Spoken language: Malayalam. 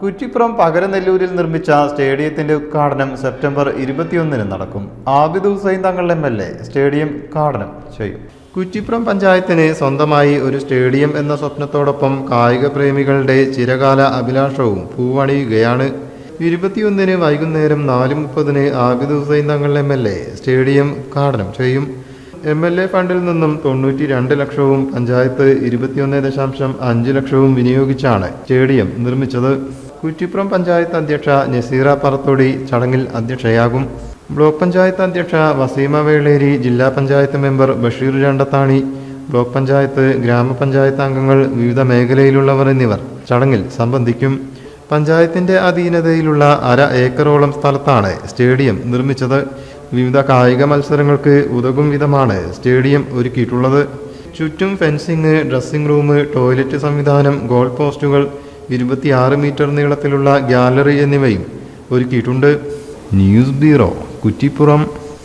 കുറ്റിപ്പുറം പകരനെല്ലൂരിൽ നിർമ്മിച്ച സ്റ്റേഡിയത്തിന്റെ ഉദ്ഘാടനം സെപ്റ്റംബർ ഇരുപത്തിയൊന്നിന് നടക്കും. Abid Hussain Thangal M L A stadium ഉദ്ഘാടനം ചെയ്യും. കുറ്റിപ്പുറം പഞ്ചായത്തിന് സ്വന്തമായി ഒരു സ്റ്റേഡിയം എന്ന സ്വപ്നത്തോടൊപ്പം കായിക പ്രേമികളുടെ ചിരകാല അഭിലാഷവും പൂവണിയുകയാണ്. ഇരുപത്തിയൊന്നിന് വൈകുന്നേരം നാല് മുപ്പതിന് Abid Hussain Thangal M L A stadium ഉദ്ഘാടനം ചെയ്യും. എം എൽ എ ഫണ്ടിൽ നിന്നും തൊണ്ണൂറ്റി രണ്ട് ലക്ഷവും പഞ്ചായത്ത് ഇരുപത്തിയൊന്ന് ദശാംശം അഞ്ച് ലക്ഷവും വിനിയോഗിച്ചാണ് സ്റ്റേഡിയം നിർമ്മിച്ചത്. കുറ്റിപ്പുറം പഞ്ചായത്ത് അധ്യക്ഷ നസീറ പറത്തോടി ചടങ്ങിൽ അധ്യക്ഷയാകും. ബ്ലോക്ക് പഞ്ചായത്ത് അധ്യക്ഷ വസീമ വേളേരി ജില്ലാ പഞ്ചായത്ത് മെമ്പർ ബഷീർ രണ്ടത്താണി ബ്ലോക്ക് പഞ്ചായത്ത് ഗ്രാമപഞ്ചായത്ത് അംഗങ്ങൾ വിവിധ മേഖലയിലുള്ളവർ എന്നിവർ ചടങ്ങിൽ സംബന്ധിക്കും. പഞ്ചായത്തിന്റെ അധീനതയിലുള്ള അര ഏക്കറോളം സ്ഥലത്താണ് സ്റ്റേഡിയം നിർമ്മിച്ചത്. വിവിധ കായിക മത്സരങ്ങൾക്ക് ഉതകും വിധമാണ് സ്റ്റേഡിയം ഒരുക്കിയിട്ടുള്ളത്. ചുറ്റും ഫെൻസിങ് ഡ്രസ്സിംഗ് റൂം ടോയ്ലറ്റ് സംവിധാനം ഗോൾ പോസ്റ്റുകൾ ഇരുപത്തിയാറ് മീറ്റർ നീളത്തിലുള്ള ഗ്യാലറി എന്നിവയും ഒരുക്കിയിട്ടുണ്ട്. News bureau Kuttippuram.